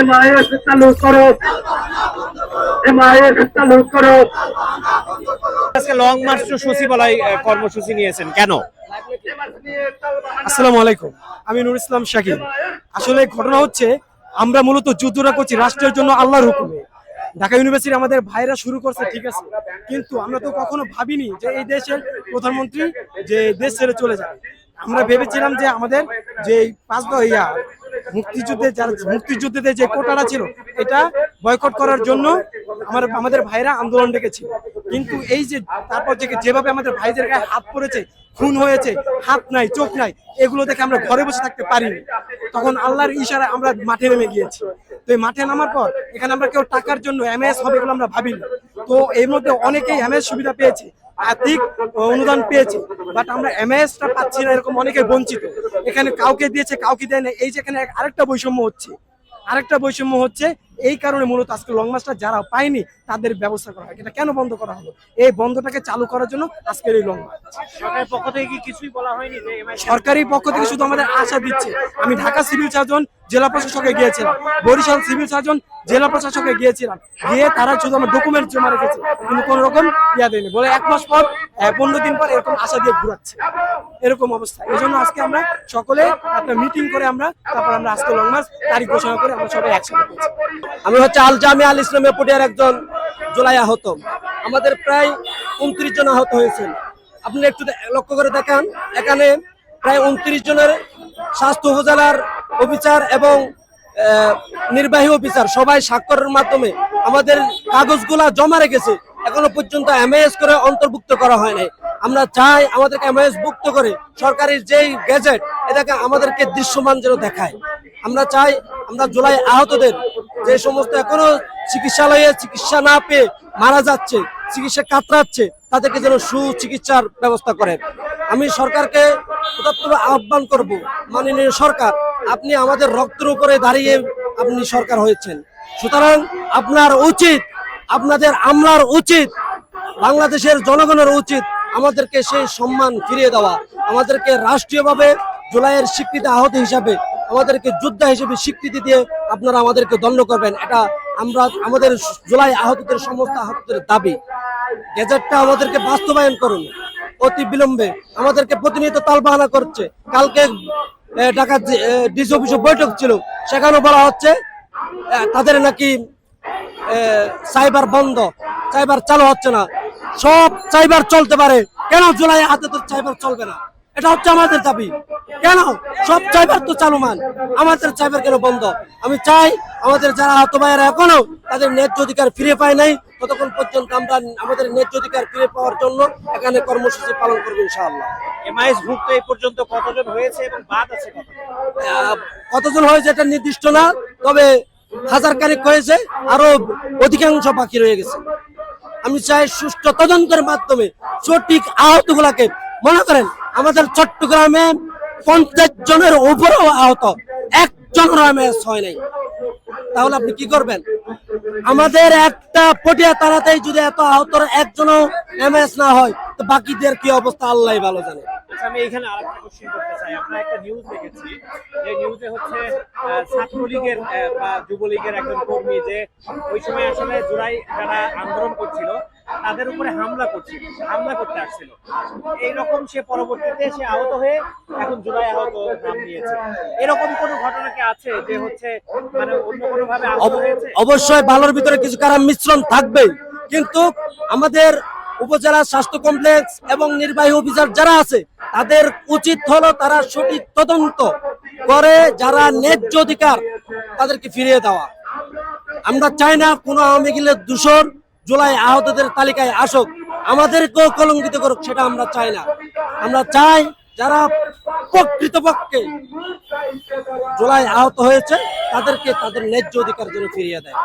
MIS চালু করো। MIS চালু করো। আজকে লং মার্চ টু সচিবালয় কর্মসূচি নিয়েছেন। কেন? আসসালামু আলাইকুম। আমি নুর ইসলাম শাকির আসলে ঘটনা হচ্ছে আমরা মূলত যুদ্ধটা করছি রাষ্ট্রের জন্য আল্লাহর হুকুমে। ঢাকা ইউনিভার্সিটি আমাদের ভাইরা শুরু করছে ঠিক আছে? কিন্তু আমরা তো কখনো ভাবিনি যে এই দেশের প্রধানমন্ত্রী যে দেশ ছেড়ে চলে যাবে। আমরা ভেবেছিলাম যে আমাদের যে পাঁচ ইয়া মুক্তিযুদ্ধে যে কোটাটা ছিল, এটা বয়কট করার জন্য আমার আমাদের ভাইরা আন্দোলন ডেকেছিল। কিন্তু এই যে তারপর থেকে যেভাবে আমাদের ভাইদের গায়ে হাত পড়েছে, খুন হয়েছে, হাত নাই, চোখ নাই, এগুলো দেখে আমরা ঘরে বসে থাকতে পারিনি। তখন আল্লাহর ইশারা আমরা মাঠে নেমে গিয়েছি। তো এই মাঠে নামার পর এখানে আমরা কেউ টাকার জন্য এমএস হবে এগুলো আমরা ভাবিনি। তো এর মধ্যে অনেকেই এমএস সুবিধা পেয়েছে। আর্থিক অনুদান পেয়েছে বাট আমরা এমএসটা পাচ্ছি না, এরকম অনেকে বঞ্চিত। এখানে কাউকে দিয়েছে, কাউকে দেয় না এই যে এখানে আরেকটা বৈষম্য হচ্ছে। আরেকটা বৈষম্য হচ্ছে এই কারণে মূলত আজকে লং মাসটা যারা পায়নি তাদের ব্যবস্থা করা হয়। এটা কেন বন্ধ করা হলো? এই বন্ধটাকে চালু করার জন্য আজকের এই লং সরকারের পক্ষ থেকে কি কিছুই বলা হয়নি সরকারি পক্ষ থেকে শুধু আমাদের আশা দিচ্ছে। আমি ঢাকা সিভিল সার্জন জেলা প্রশাসকে গিয়েছিলাম। বরিশাল সিভিল সার্জন জেলা প্রশাসকে গিয়েছিলাম। গিয়ে তারা শুধু আমার ডকুমেন্ট জমা রেখেছে। কিন্তু কোন রকম ইয়া দেয়নি। বলে এক মাস পর পনেরো দিন পর এরকম আশা দিয়ে ঘুরাচ্ছে। এরকম অবস্থা। এই জন্য আজকে আমরা সকলে একটা মিটিং করে আমরা তারপর আমরা আজকে লং মার্চ তারিখ ঘোষণা করে আমরা সবাই একসাথে করছি আমি হচ্ছে আল জামি আল ইসলামের পটিয়ার একজন জুলাই আহত। আমাদের প্রায় উনত্রিশ জন আহত হয়েছেন। আপনি একটু লক্ষ্য করে দেখান। এখানে প্রায় উনত্রিশ জনের স্বাস্থ্য উপজেলার অফিসার এবং নির্বাহী অফিসার সবাই স্বাক্ষরের মাধ্যমে আমাদের কাগজগুলা জমা রেখেছে। এখনও পর্যন্ত এমএএস করে অন্তর্ভুক্ত করা হয় নাই। আমরা চাই আমাদেরকে এমএএস ভুক্ত করে সরকারের যেই গ্যাজেট এটাকে আমাদেরকে দৃশ্যমান যেন দেখায়। আমরা চাই আমরা জুলাই আহতদের যে সমস্ত এখনও চিকিৎসালয়ে চিকিৎসা না পেয়ে মারা যাচ্ছে, চিকিৎসা কাতরাচ্ছে, তাদেরকে যেন সুচিকিৎসার ব্যবস্থা করে আমি সরকারকে আহ্বান করব, মাননীয় সরকার, আপনি আমাদের রক্তের উপরে দাঁড়িয়ে আপনি সরকার হয়েছেন। সুতরাং আপনার উচিত, আপনাদের আমলার উচিত, বাংলাদেশের জনগণের উচিত আমাদেরকে সেই সম্মান ফিরিয়ে দেওয়া, আমাদেরকে রাষ্ট্রীয়ভাবে জুলাইয়ের স্বীকৃতি আহত হিসাবে আমাদেরকে যোদ্ধা হিসেবে স্বীকৃতি দিয়ে আপনারা আমাদেরকে দণ্ড করবেন। এটা আমরা আমাদের জুলাই আহতদের সমস্ত আহতদের দাবি। গেজেটটা আমাদেরকে বাস্তবায়ন করুন। অতি বিলম্বে আমাদেরকে প্রতিনিয়ত তালবাহানা করছে। কালকে ঢাকা ডিসি অফিসে বৈঠক ছিল। সেখানে বলা হচ্ছে তাদের নাকি সাইবার বন্ধ। সাইবার চালু হচ্ছে না। সব সাইবার চলতে পারে। কেন জুলাই হাতে তো সাইবার চলবে না? এটা হচ্ছে আমাদের দাবি। কেন? সব সাইবার তো চালুমান। আমাদের সাইবার কেন বন্ধ? আমি চাই আমাদের যারা আহত ভাইয়েরা এখনও তাদের ন্যায্য অধিকার ফিরে পায় নাই ততক্ষণ পর্যন্ত আমরা আমাদের ন্যায্য অধিকার ফিরে পাওয়ার জন্য এখানে কর্মসূচি পালন করব ইনশাআল্লাহ। এমআইএস ভুক্ত এই পর্যন্ত কতজন হয়েছে এবং বাদ আছে আহ, কতজন হয়েছে এটা নির্দিষ্ট না তবে হাজার কারিক হয়েছে আরও অধিকাংশ বাকি রয়ে গেছে। আমি চাই সুষ্ঠু তদন্তের মাধ্যমে সঠিক আহত গুলাকে মনে করেন আমাদের চট্টগ্রামে পঞ্চাশ জনের উপরেও আহত একজনের এমএস হয় নাই। তাহলে আপনি কি করবেন? আমাদের একটা পটিয়া তারাতেই যদি এত আহতর একজনও এমএস না হয় তো বাকিদের কি অবস্থা আল্লাহ ভালো জানে। আচ্ছা, আমি এখানে আরেকটা কোশ্চেন করতে চাই। আমরা একটা নিউজ দেখেছি। যে নিউজে হচ্ছে ছাত্রলীগের বা যুবলীগের একজন কর্মী যে ওই সময় আসলে জুলাই যারা আন্দোলন করছিল। তাদের উপরে হামলা করছিল হামলা করতে আসছিল। এইরকম সে পরবর্তীতে সে আহত হয়ে এখন জুলাই আহত নাম নিয়েছে। এরকম কোনো ঘটনা কি আছে যে হচ্ছে মানে অন্য কোনো ভাবে আহত হয়েছে? অবশ্যই ভালোর ভিতরে কিছু কারণ মিশ্রণ থাকবে। কিন্তু আমাদের উপজেলা স্বাস্থ্য কমপ্লেক্স এবং নির্বাহী অফিসার যারা আছে তাদের উচিত হলো তারা সঠিক তদন্ত করে যারা ন্যায্য অধিকার তাদেরকে ফিরিয়ে দেওয়া। আমরা চাই না কোনো আওয়ামী লীগের দূষণ জুলাই আহতদের তালিকায় আসুক, আমাদেরকেও কলঙ্কিত করুক, সেটা আমরা চাই না। আমরা চাই যারা প্রকৃতপক্ষে জুলাই আহত হয়েছে, তাদেরকে তাদের ন্যায্য অধিকার জন্য ফিরিয়ে দেয়।